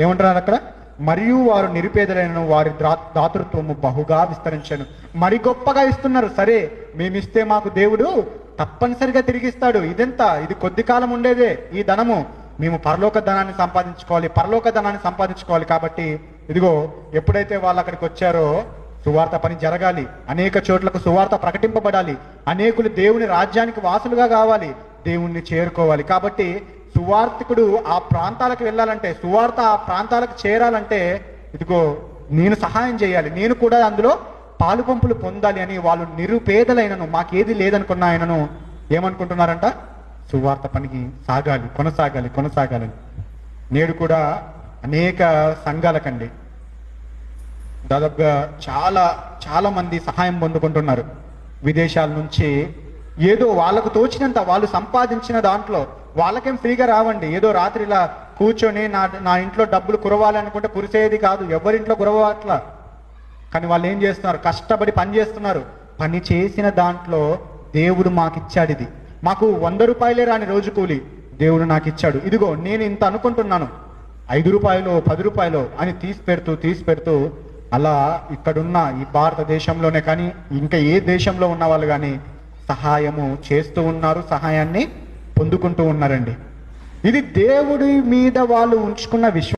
ఏమంటున్నారు అక్కడ? మరియు వారు నిరుపేదలైన వారి ద్రా- దాతృత్వము బహుగా విస్తరించాను. మరి గొప్పగా ఇస్తున్నారు. సరే మేమిస్తే మాకు దేవుడు తప్పనిసరిగా తిరిగిస్తాడు. ఇదెంత? ఇది కొద్ది కాలం ఉండేదే. ఈ ధనము మేము పరలోక ధనాన్ని సంపాదించుకోవాలి. పరలోక ధనాన్ని సంపాదించుకోవాలి కాబట్టి ఇదిగో ఎప్పుడైతే వాళ్ళు అక్కడికి వచ్చారో సువార్త పని జరగాలి. అనేక చోట్లకు సువార్త ప్రకటింపబడాలి. అనేకులు దేవుని రాజ్యానికి వాసులుగా కావాలి. దేవుణ్ణి చేరుకోవాలి. కాబట్టి సువార్తికుడు ఆ ప్రాంతాలకు వెళ్ళాలంటే సువార్త ఆ ప్రాంతాలకు చేరాలంటే ఇదిగో నేను సహాయం చేయాలి. నేను కూడా అందులో పాలు పంపులు పొందాలి అని వాళ్ళు నిరుపేదలైనను మాకేది లేదనుకున్న ఆయనను ఏమనుకుంటున్నారంట? సువార్త పనికి సాగాలి కొనసాగాలి కొనసాగాలి నేడు కూడా అనేక సంఘాలకండి దాదాపుగా చాలా చాలా మంది సహాయం పొందుకుంటున్నారు. విదేశాల నుంచి ఏదో వాళ్ళకు తోచినంత వాళ్ళు సంపాదించిన దాంట్లో వాళ్ళకేం ఫ్రీగా రావండి. ఏదో రాత్రి ఇలా కూర్చొని నా నా ఇంట్లో డబ్బులు కురవాలి అనుకుంటే కురిసేది కాదు. ఎవరింట్లో కురవట్లా కానీ వాళ్ళు ఏం చేస్తున్నారు? కష్టపడి పని చేస్తున్నారు. పని చేసిన దాంట్లో దేవుడు మాకు ఇచ్చాడు ఇది. మాకు వంద రూపాయలే రాని రోజు కూలి దేవుడు నాకు ఇచ్చాడు ఇదిగో నేను ఇంత అనుకుంటున్నాను. ఐదు రూపాయలు పది రూపాయలు అని తీసి పెడుతూ తీసి పెడుతూ అలా ఇక్కడున్న ఈ భారతదేశంలోనే కానీ ఇంకా ఏ దేశంలో ఉన్న వాళ్ళు కానీ సహాయము చేస్తూ ఉన్నారు సహాయాన్ని పొందుకుంటూ ఉన్నారండి. ఇది దేవుడి మీద వాళ్ళు ఉంచుకున్న విశ్వాసం.